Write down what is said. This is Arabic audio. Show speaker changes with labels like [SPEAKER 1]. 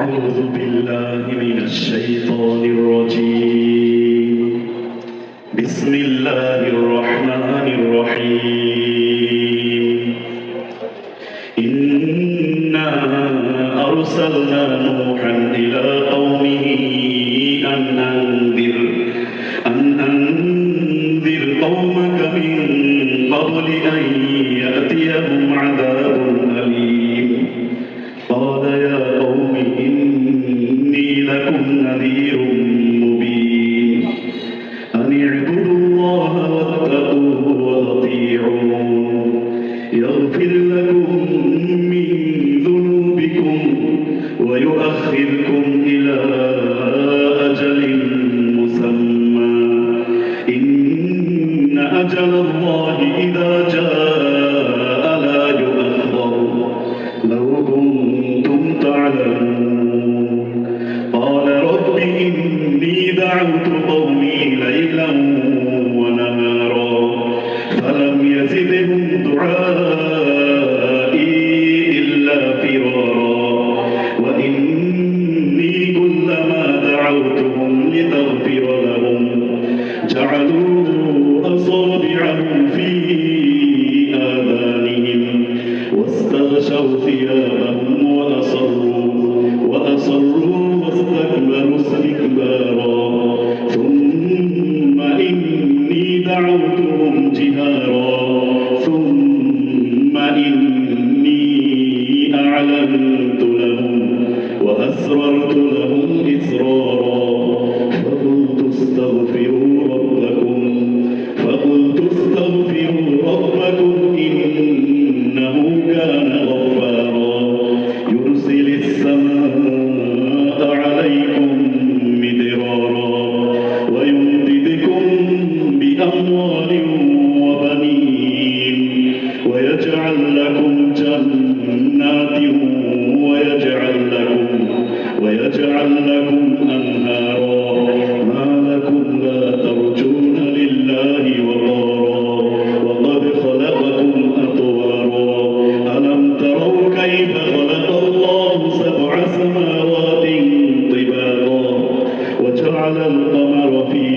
[SPEAKER 1] أعوذ بالله من الشيطان الرجيم. بسم الله الرحمن الرحيم. إنا أرسلنا نوحا إلى قومه أن أنذر أن أنذر قومك من قبل أن يأتيهم عذاب أن اعبدوا الله واتقوه وأطيعون يغفر لكم من ذنوبكم ويؤخركم إلى أجل مسمى. إن أجل الله دعوتهم لتغفر لهم. جعلوا أصابعهم في آذانهم واستغشوا ثيابهم وأصروا وأصروا واستكبروا استكبارا. ثم إني دعوتهم جهارا. ثم إني أعلنت فقلت استغفروا ربكم إنه كان غفارا. يرسل السماء عليكم مدرارا بأموال وبنين ويجعل لكم جنات ويجعل لكم ويجعل لكم أنهارا. على القمر في